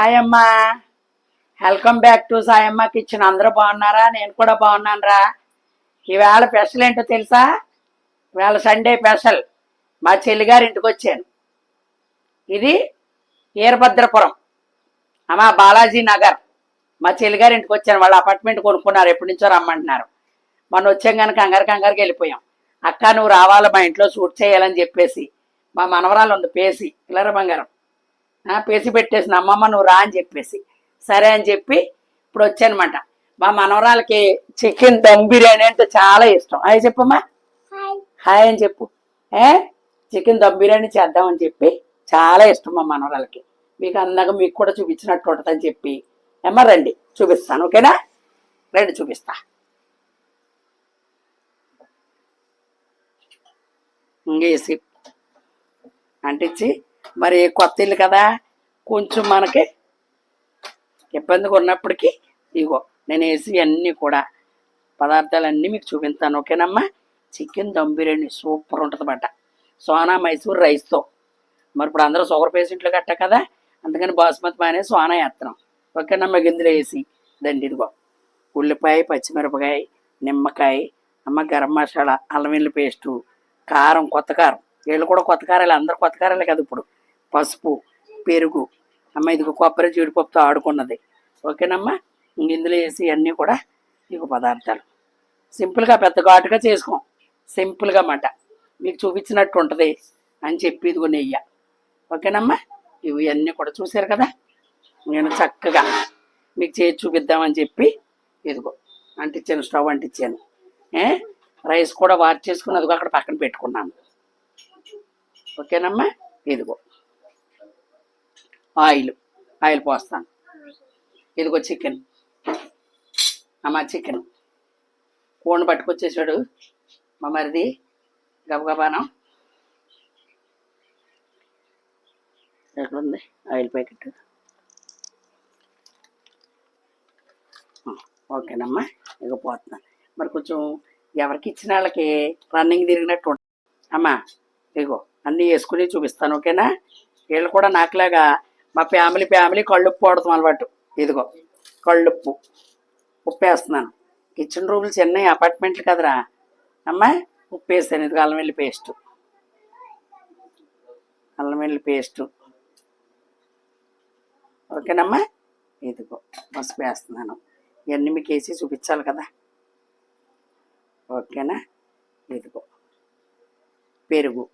Hi welcome back to Sayamma kitchen అందరూ బాగున్నారా? నేను కూడా బాగున్నాను రా ఈవేళ స్పెషల్ ఏంటో తెలుసా? ఇవాళ సండే స్పెషల్ మా చెల్లిగారి ఇంటికి వచ్చాను. ఇది వీరభద్రపురం అమ్మా బాలాజీ నగర్. మా చెల్లిగారి ఇంటికి వచ్చాను. వాళ్ళ అపార్ట్మెంట్ కొనుక్కున్నారు. ఎప్పటి నుంచో రమ్మంటున్నారు. మొన్న వచ్చాం కనుక కంగారు కంగారుకి వెళ్ళిపోయాం. అక్క నువ్వు రావాలి? మా ఇంట్లో షూట్ చేయాలని చెప్పేసి. మా మనవరాలు ఉంది పేసి. పిల్లర బంగారం. పేసి పెట్టేసిన అమ్మమ్మ నువ్వు రా అని చెప్పేసి. సరే అని చెప్పి ఇప్పుడు వచ్చానమాట. మా మనవరాలకి చికెన్ దమ్ బిర్యానీ అంటే చాలా ఇష్టం. అవి చెప్పమ్మా. హాయ్. అని చెప్పు. ఏ? చికెన్ దమ్ బిర్యానీ చేద్దామని చెప్పి చాలా ఇష్టం మా మనవరాలకి. మీకు అందాక మీకు కూడా చూపించినట్టు ఉంటుందని చెప్పి. ఏమ్మా రండి చూపిస్తాను ఓకేనా? రండి చూపిస్తా. ఇంకేసి. అంటించి మరి కొత్త ఇల్లు కదా కొంచెం మనకి ఇబ్బందిగా ఉన్నప్పటికీ ఇగో నేను వేసి అన్నీ కూడా పదార్థాలన్నీ మీకు చూపిస్తాను ఓకేనమ్మా? చికెన్ దమ్ బిర్యానీ సూపర్ ఉంటుంది అన్నమాట సోనా మైసూర్ రైస్తో. మరి ఇప్పుడు అందరూ షుగర్ పేషెంట్లు గట్ట కదా అందుకని బాస్మతి మానే సోనా వేస్తున్నాం ఓకేనమ్మా గింజలు వేసి దండి ఇదిగో. ఉల్లిపాయ పచ్చిమిరపకాయ నిమ్మకాయ అమ్మ గరం మసాలా అల్లం వెల్లుల్లి పేస్టు కారం కొత్త కారం. వీళ్ళు కూడా కొత్త కారాలు అందరు కొత్త కారాలే కదా ఇప్పుడు. పసుపు పెరుగు. అమ్మ ఇది కొబ్బరి జీడిపప్పుతో ఆడుకున్నది. ఓకేనమ్మా? ఇందులో వేసి అన్నీ కూడా ఇక పదార్థాలు. సింపుల్గా పెద్ద ఘాటుగా చేసుకోం. సింపుల్గా మాట మీకు చూపించినట్టు ఉంటుంది అని చెప్పి ఇదిగో నెయ్య. ఓకేనమ్మా? ఇవి అన్నీ కూడా చూశారు కదా? నేను చక్కగా మీకు చేసి చూపిద్దామని చెప్పి ఇదిగో అంటించాను స్టవ్ అంటించాను రైస్ కూడా వార్ చేసుకుని అదిగో అక్కడ పక్కన పెట్టుకున్నాను. ఓకేనమ్మా? ఇదిగో. ఆయిల్. ఆయిల్ పోస్తాను. ఇదిగో చికెన్. అమ్మా చికెన్. కోడిని పట్టుకొచ్చేసాడు. మా మరిది. గబగబానం. ఎక్కడుంది? Oil packet. ఓకేనమ్మా. ఇక పోతున్నాను మరి కొంచెం ఎవరికి ఇచ్చిన వాళ్ళకి రన్నింగ్ తిరిగినట్టు ఉంటుంది అమ్మా ఇగో అన్నీ వేసుకుని చూపిస్తాను ఓకేనా? వీళ్ళు కూడా నాకులాగా మా ఫ్యామిలీ ఫ్యామిలీ కళ్ళుప్పు వాడతాం అలవాటు. ఇదిగో కళ్ళుప్పు ఉప్పు. వేస్తున్నాను కిచెన్ రూమ్లు చిన్న అపార్ట్మెంట్లు కదరా. అమ్మా ఉప్పు వేస్తాను ఇదిగో అల్లం వెల్లి పేస్ట్. అల్లం వెల్లి పేస్టు. ఓకేనమ్మా? ఇదిగో పసుపు వేస్తున్నాను. ఇవన్నీ మీకు వేసి చూపించాలి కదా. ఓకేనా? ఇదిగో పెరుగు.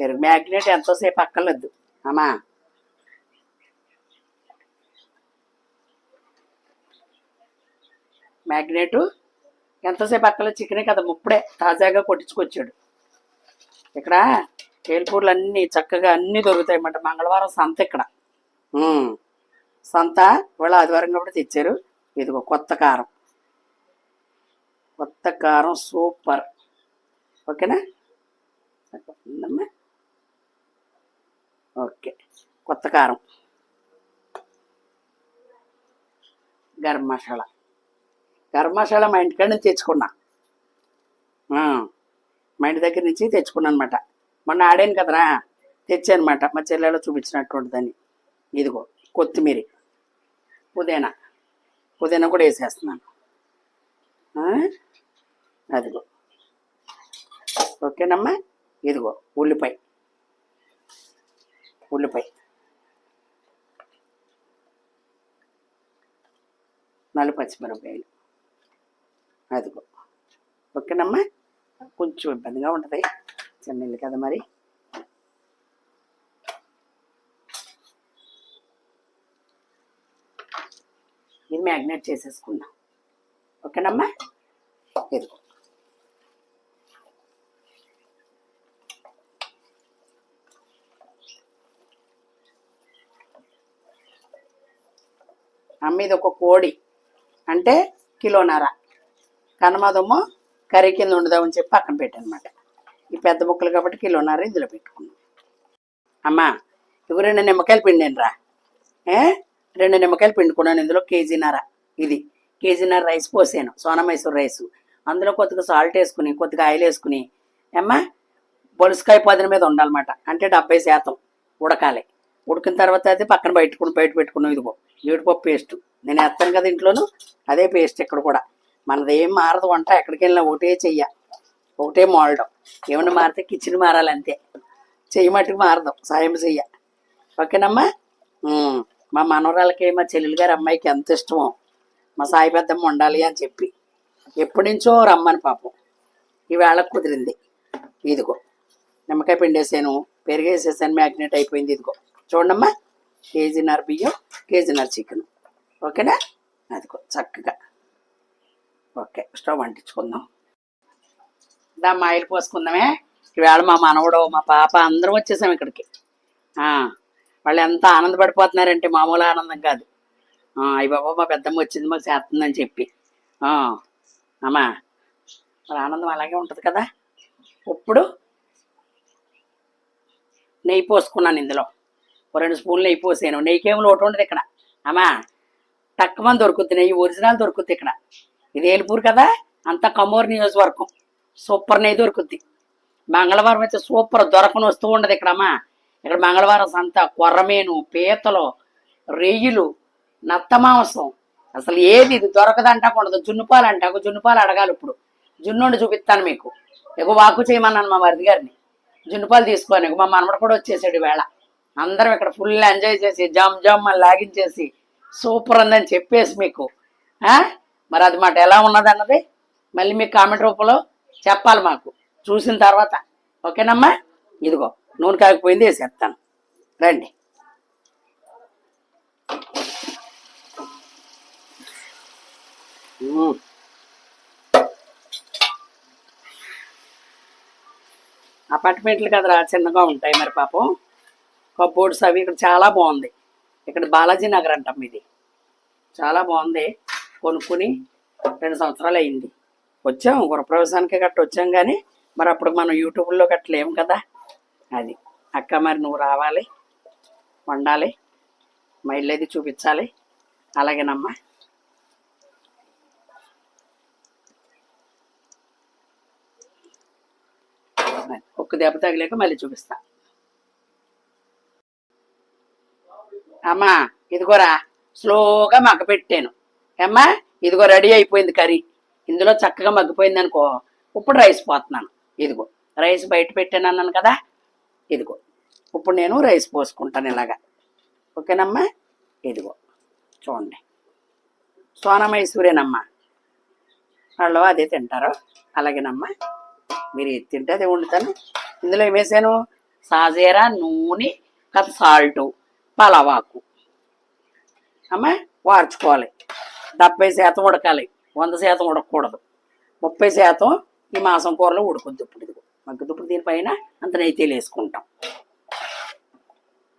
పెరుగు మ్యాగ్నెట్ ఎంతోసేపు అక్కర్లేదు. అమ్మా. మ్యాగ్నెట్ ఎంతసేపు అక్కర్లేదు. చికెనే కదా ముప్పుడే తాజాగా కొట్టించుకొచ్చాడు. ఇక్కడ ఏల్పూర్లు అన్నీ చక్కగా అన్నీ దొరుకుతాయి అన్నమాట మంగళవారం సంత ఇక్కడ. సంత ఇవాళ ఆదివారం కాబట్టి తెచ్చారు. ఇదిగో కొత్త కారం. కొత్త కారం సూపర్. ఓకేనా? ఉందమ్మా ఓకే. కొత్త కారం. గరం మసాలా. గరం మసాలా మా ఇంటికాడ నుంచి తెచ్చుకున్నా. మా ఇంటి దగ్గర నుంచి తెచ్చుకున్నాను అనమాట మొన్న ఆడాను కదరా? తెచ్చానమాట. మా చెల్లెలో చూపించినటువంటిదని. ఇదిగో కొత్తిమీర. పుదీనా. పుదీనా కూడా వేసేస్తున్నాను. అదిగో. ఓకేనమ్మా? ఇదిగో ఉల్లిపాయ. ఉల్లిపాయ నలుపు పచ్చిమిరపకాయలు. అదిగో. ఓకేనమ్మా? కొంచెం ఇబ్బందిగా ఉంటుంది. చిన్నీళ్ళు కదా మరి. ఇది మ్యాగ్నేట్ చేసేసుకుందాం. ఓకేనమ్మా? ఇదిగో. మీద ఒక కోడి అంటే కిలోన్నర కనమదము కర్రీ కింద ఉండదామని చెప్పి పక్కన పెట్టానమాట. ఈ పెద్ద ముక్కలు కాబట్టి కిలోన్నర ఇందులో పెట్టుకున్నాం. అమ్మా ఇవి రెండు నిమ్మకాయలు పిండాను రా. ఏ? రెండు నిమ్మకాయలు పిండుకున్నాను ఇందులో కేజీన్నర ఇది కేజీన్నర రైస్ పోసాను సోనా మైసూర్ రైస్. అందులో కొద్దిగా సాల్ట్ వేసుకుని కొద్దిగా ఆయిల్ వేసుకుని అమ్మా పొలుసుకాయ పదిన మీద ఉండాలన్నమాట అంటే డెబ్బై శాతం ఉడకాలి. ఉడికిన తర్వాత అది పక్కన బయటకుని బయట పెట్టుకున్నాం ఇదిగో. జీడిపప్పు పేస్ట్ నేను వేస్తాను కదా ఇంట్లోనూ? అదే పేస్ట్ ఇక్కడ కూడా. మనది ఏం మారదు వంట ఎక్కడికి వెళ్ళినా ఒకటే చెయ్య. ఒకటే మోడడం ఏమన్నా మారితే కిచెన్ మారాలి అంతే. చెయ్యి మట్టుకు మారదు సాయం చెయ్య. ఓకేనమ్మా? మా మనవరాలకి మా చెల్లెలు గారి అమ్మాయికి ఎంత ఇష్టమో. మా సాయి పెద్దమ్మ ఉండాలి అని చెప్పి. ఎప్పటి నుంచో రమ్మని పాపం. ఈవేళ కుదిరింది. ఇదిగో నిమ్మకాయ పిండేసాను పెరిగేసేసాను మ్యాగ్నెట్ అయిపోయింది ఇదిగో. చూడమ్మా కేజీన్నర బియ్యం కేజీన్నర చికెన్. ఓకేనా? అది చక్కగా. Okay stove అంటించుకుందాం. దా మా ఆయిల్ పోసుకుందామే. ఈవేళ మా మనవడు మా పాప అందరం వచ్చేసాం ఇక్కడికి. వాళ్ళు ఎంత ఆనందపడిపోతున్నారంటే మామూలు ఆనందం కాదు. అయ్య బాబా మా పెద్దమ్మ వచ్చింది మాకు చేస్తుందని చెప్పి. అమ్మా వాళ్ళ ఆనందం అలాగే ఉంటుంది కదా? ఇప్పుడు నెయ్యి పోసుకున్నాను ఇందులో. రెండు స్పూన్లు నెయ్యి పోసాను. నెయ్యికేమో లోటు ఉండదు ఇక్కడ. అమ్మా తక్కువ దొరుకుతుంది. నెయ్యి ఒరిజినల్ దొరుకుద్ది ఇక్కడ. ఇది ఏలుపూరు కదా? అంత కమోర్ నియోజకవర్గం. సూపర్ నెయ్యి దొరుకుద్ది. మంగళవారం అయితే సూపర్ దొరకని వస్తూ ఉండదు ఇక్కడ అమ్మా. ఇక్కడ మంగళవారం సంత కొర్రమేను పీతలు రెయ్యలు నత్త మాంసం. అసలు ఏది ఇది? దొరకదంటాకూడదు జున్నుపాలు అంటాకు జున్నుపాలు అడగాలి ఇప్పుడు. జున్నుండి చూపిస్తాను మీకు. ఎగో వాకు చేయమన్నాను మా మరిది గారిని. జున్నుపాలు తీసుకోని మా మనమడు కూడా వచ్చేసాడు వేళ అందరం ఇక్కడ ఫుల్ ఎంజాయ్ చేసి జమ్ జమ్ అని లాగించేసి సూపర్ ఉందని చెప్పేసి మీకు? మరి అది మాట ఎలా ఉన్నది అన్నది మళ్ళీ మీకు కామెంట్ రూపంలో చెప్పాలి మాకు. చూసిన తర్వాత ఓకేనమ్మా? ఇదిగో నూనె కాకపోయింది వేసేస్తాను. రండి. అపార్ట్మెంట్లు కదరా చిన్నగా ఉంటాయి మరి పాపం. కబోర్డ్స్ అవి ఇక్కడ చాలా బాగుంది. ఇక్కడ బాలాజీ నగర్ అంటాం ఇది. చాలా బాగుంది. కొనుక్కుని రెండు సంవత్సరాలు అయింది. వచ్చాం గృహప్రవేశానికి గట్ట వచ్చాం కానీ మరి అప్పుడు మనం యూట్యూబ్లో గట్ట లేము కదా? అది. అక్క మరి నువ్వు రావాలి వండాలి మా చూపించాలి అలాగేనమ్మా. ఒక్క దెబ్బ తగిలేక మళ్ళీ చూపిస్తాను అమ్మా ఇదిగోరా స్లోగా మగ్గపెట్టాను ఏమ్మా అమ్మా ఇదిగో రెడీ అయిపోయింది కర్రీ. ఇందులో చక్కగా మగ్గిపోయింది అనుకో ఇప్పుడు రైస్ పోతున్నాను. ఇదిగో రైస్ బయట పెట్టాను అన్నాను కదా ఇదిగో ఇప్పుడు నేను రైస్ పోసుకుంటాను ఇలాగా. ఓకేనమ్మా? ఇదిగో చూడండి. సోనా మైసూరేనమ్మా. వాళ్ళు అదే తింటారు. అలాగేనమ్మా మీరు ఏది తింటే అదే వండుతాను. ఇందులో ఏమేసాను సాజీరా నూనె కథ సాల్టు. పలావాకు అమ్మా వార్చుకోవాలి. డెబ్బై శాతం ఉడకాలి. వంద శాతం ఉడకకూడదు. ముప్పై శాతం ఈ మాసం కూరలో ఉడుకుద్ది ఇప్పుడు ఇదిగో. మగ్గు ఇప్పుడు దీనిపైన అంత నైతే వేసుకుంటాం.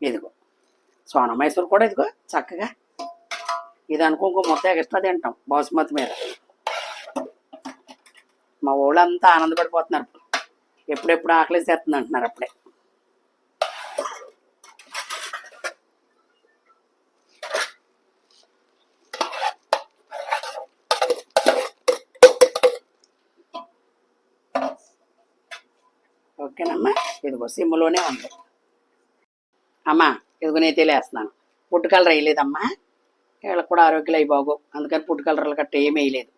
ఇదిగో. సోన మైసూర్ కూడా ఇదిగో చక్కగా. ఇది అనుకో ఇంకో మొత్తం ఎక్స్ట్రా తింటాం బాసుమతి మీద. మా ఊళ్ళంతా ఆనందపడిపోతున్నారు ఎప్పుడెప్పుడు ఆకలి చేస్తుంది అంటున్నారు అప్పుడే ఓకేనమ్మా ఇదిగో సిమ్లోనే ఉంది. అమ్మా ఇదిగో నేను తెలియస్తున్నాను పుట్టుకలర్ కలర్ వేయలేదమ్మా. వీళ్ళకి కూడా ఆరోగ్యాలు అయి బాగో. అందుకని పుట్టుకలర్లు కలర్లు గట్ట ఏం వేయలేదు.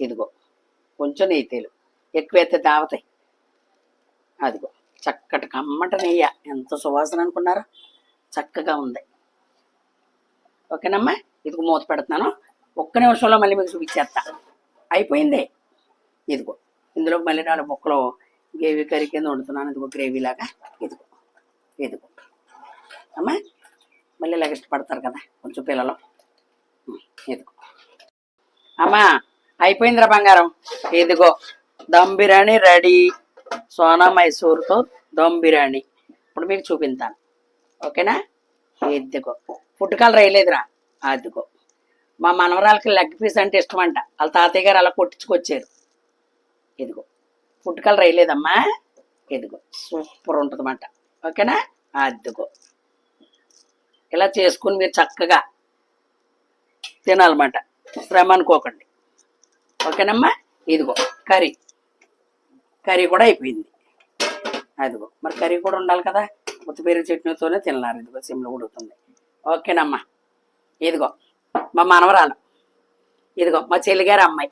ఇదిగో కొంచెం నెయ్యి తేలు. ఎక్కువైతే దావతాయి అదిగో చక్కటి కమ్మట నెయ్య. ఎంత సువాసన అనుకున్నారా? చక్కగా ఉంది. ఓకేనమ్మా? ఇదిగో మూత పెడుతున్నాను. ఒక్క నిమిషంలో మళ్ళీ మీకు చూపించేస్తా. అయిపోయింది. ఇదిగో ఇందులో మళ్ళీ నాలుగు ముక్కలు గ్రేవీ కర్రీ కింద వండుతున్నాను ఇదిగో గ్రేవీ లాగా. ఇదిగో. ఇదిగో. అమ్మా మళ్ళీ ఇలాగ ఇష్టపడతారు కదా కొంచెం పిల్లలు. ఇదిగో. అమ్మా అయిపోయిందిరా బంగారం. ఇదిగో దమ్ బిర్యానీ రెడీ. సోనా మైసూర్తో దమ్ బిర్యానీ. ఇప్పుడు మీకు చూపిస్తాను. ఓకేనా? ఇదిగో. ఫుడ్ కలర్ వేయలేదురా. అదిగో. మా మనవరాలకి లెగ్ పీస్ అంటే ఇష్టం అంట వాళ్ళ తాతయ్య గారు అలా కొట్టించుకొచ్చారు. ఇదిగో. ఫుడ్ కలర్ వేయలేదమ్మా. ఇదిగో సూపర్ ఉంటుందన్నమాట. ఓకేనా? అదిగో. ఇలా చేసుకుని మీరు చక్కగా తినాలన్నమాట. శ్రమ అనుకోకండి. ఓకేనమ్మా? ఇదిగో కర్రీ. కర్రీ కూడా అయిపోయింది. అదిగో మరి కర్రీ కూడా ఉండాలి కదా. ఉత్తిపేరు చట్నీతోనే తిన్నారు ఇదిగో సిమ్లో ఉడుకుతుంది ఓకేనమ్మా. ఇదిగో మా మనవరాలు. ఇదిగో మా చెల్లిగారు అమ్మాయి.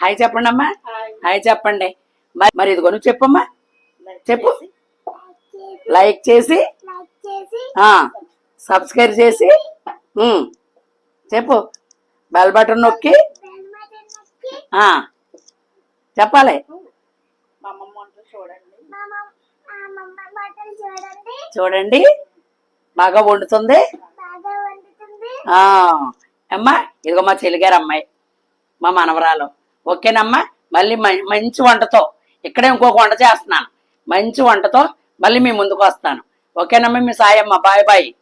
హాయ్ చెప్పండి అమ్మా హాయ్ చెప్పండి. మరి మరి ఇదిగో నువ్వు చెప్పమ్మా. చెప్పు. లైక్ చేసి. సబ్స్క్రైబ్ చేసి. చెప్పు. బెల్ బటన్ నొక్కి. చెప్పాలి. చూడండి. బాగా వండుతుంది. అమ్మా ఇదిగో మా చెల్లిగారు అమ్మాయి. మా మనవరాలు. ఓకేనమ్మా? మళ్ళీ మంచి వంటతో. ఇక్కడే ఇంకొక వంట చేస్తున్నాను. మంచి వంటతో మళ్ళీ మీ ముందుకు వస్తాను. ఓకేనమ్మా మీ సాయమ్మ. Bye bye.